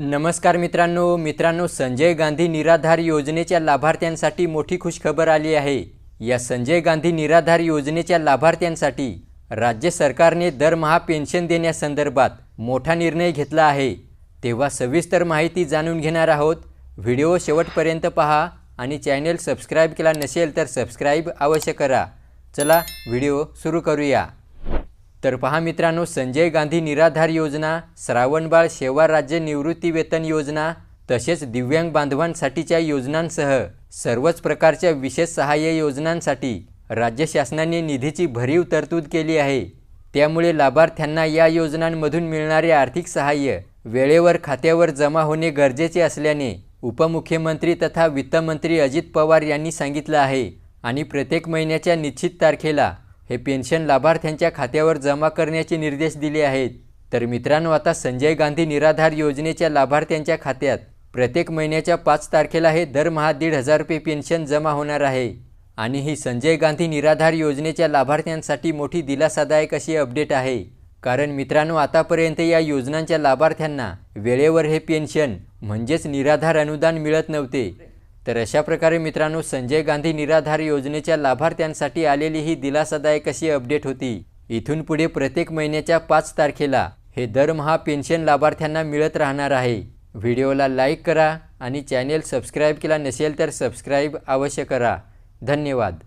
नमस्कार मित्रांनो मित्रांनो संजय गांधी निराधार योजनेच्या लाभार्थ्यांसाठी मोठी खुशखबर आली आहे. या संजय गांधी निराधार योजनेच्या लाभार्थ्यांसाठी राज्य सरकारने दरमहा पेन्शन देण्यासंदर्भात मोठा निर्णय घेतला आहे. तेव्हा सविस्तर माहिती जाणून घेणार आहोत. व्हिडिओ शेवटपर्यंत पहा आणि चॅनेल सबस्क्राईब केला नसेल तर सबस्क्राईब अवश्य करा. चला व्हिडिओ सुरू करूया. तर पहा मित्रांनो संजय गांधी निराधार योजना श्रावणबाळ सेवा राज्य निवृत्ती वेतन योजना तसेच दिव्यांग बांधवांसाठीच्या योजनांसह सर्वच प्रकारच्या विशेष सहाय्य योजनांसाठी राज्य शासनाने निधीची भरीव तरतूद केली आहे. त्यामुळे लाभार्थ्यांना या योजनांमधून मिळणारे आर्थिक सहाय्य वेळेवर खात्यावर जमा होणे गरजेचे असल्याने उपमुख्यमंत्री तथा वित्तमंत्री अजित पवार यांनी सांगितलं आहे. आणि प्रत्येक महिन्याच्या निश्चित तारखेला हे पेन्शन लाभार्थ्यांच्या खात्यावर जमा करण्याचे निर्देश दिले आहेत. तर मित्रांनो आता संजय गांधी निराधार योजनेच्या लाभार्थ्यांच्या खात्यात प्रत्येक महिन्याच्या पाच तारखेला हे दरमहा दीड हजार रुपये पेन्शन जमा होणार आहे. आणि ही संजय गांधी निराधार योजनेच्या लाभार्थ्यांसाठी मोठी दिलासादायक अशी अपडेट आहे. कारण मित्रांनो आतापर्यंत या योजनांच्या लाभार्थ्यांना वेळेवर हे पेन्शन म्हणजेच निराधार अनुदान मिळत नव्हते. तर अशा प्रकारे मित्रांनो संजय गांधी निराधार योजनेच्या लाभार्थ्यांसाठी आलेली ही दिलासादायक अशी अपडेट होती. इथून पुढे प्रत्येक महिन्याच्या पाच तारखेला हे दरमहा पेन्शन लाभार्थ्यांना मिळत राहणार आहे. व्हिडिओला लाईक करा आणि चॅनेल सबस्क्राईब केला नसेल तर सबस्क्राईब अवश्य करा. धन्यवाद.